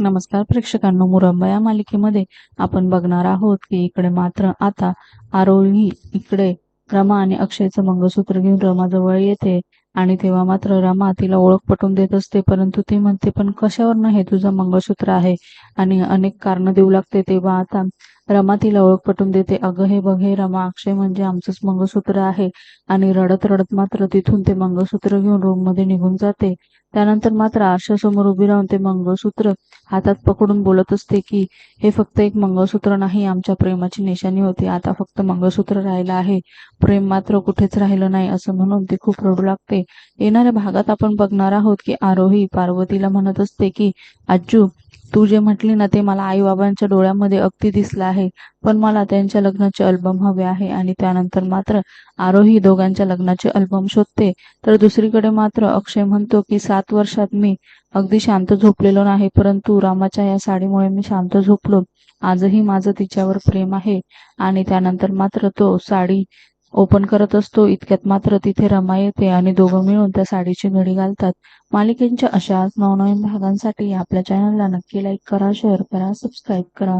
नमस्कार प्रेक्षकांनो मुरंबा या मालिकेमध्ये आपण बघणार आहोत की इकडे मात्र आता आरोही इकडे रमा आणि अक्षयचं मंगळसूत्र घेऊन रमाजवळ येते आणि तेव्हा मात्र रमा तिला ओळख पटवून देत असते परंतु ती म्हणते पण कशावर हे तुझं मंगळसूत्र आहे? आणि अनेक कारण देऊ लागते तेव्हा आता रमा तिला ओळख पटवून देते. अगं हे बघ हे रमा अक्षय म्हणजे आमचंच मंगळसूत्र आहे. आणि रडत रडत मात्र तिथून ते मंगळसूत्र घेऊन रूममध्ये निघून जाते. त्यानंतर मात्र आरशासमोर उभी राहून ते मंगळसूत्र हातात पकडून बोलत असते की हे फक्त एक मंगळसूत्र नाही आमच्या प्रेमाची निशाणी होती. आता फक्त मंगळसूत्र राहिलं आहे. प्रेम मात्र कुठेच राहिलं नाही असं म्हणून ती खूप रडू लागते. येणाऱ्या भागात आपण बघणार आहोत की आरोही पार्वतीला म्हणत असते की आजू तू जे म्हटली ना ते मला आई बाबांच्या डोळ्यामध्ये अगदी दिसलं आहे. पण मला त्यांच्या लग्नाचे अल्बम हवे आहे आणि त्यानंतर मात्र आरोही दोघांच्या लग्नाचे अल्बम शोधते. तर दुसरीकडे मात्र अक्षय म्हणतो की सात वर्षात मी अगदी शांत झोपलेलो नाही परंतु रामाच्या या साडीमुळे मी शांत झोपलो. आजही माझं तिच्यावर प्रेम आहे आणि त्यानंतर मात्र तो साडी ओपन करत असतो. इतक्यात मात्र तिथे रमा येते आणि दोघं मिळून त्या साडीची घडी घालतात. मालिकेच्या अशाच नवनवीन भागांसाठी आपल्या चॅनलला नक्की लाईक करा शेअर करा सबस्क्राईब करा.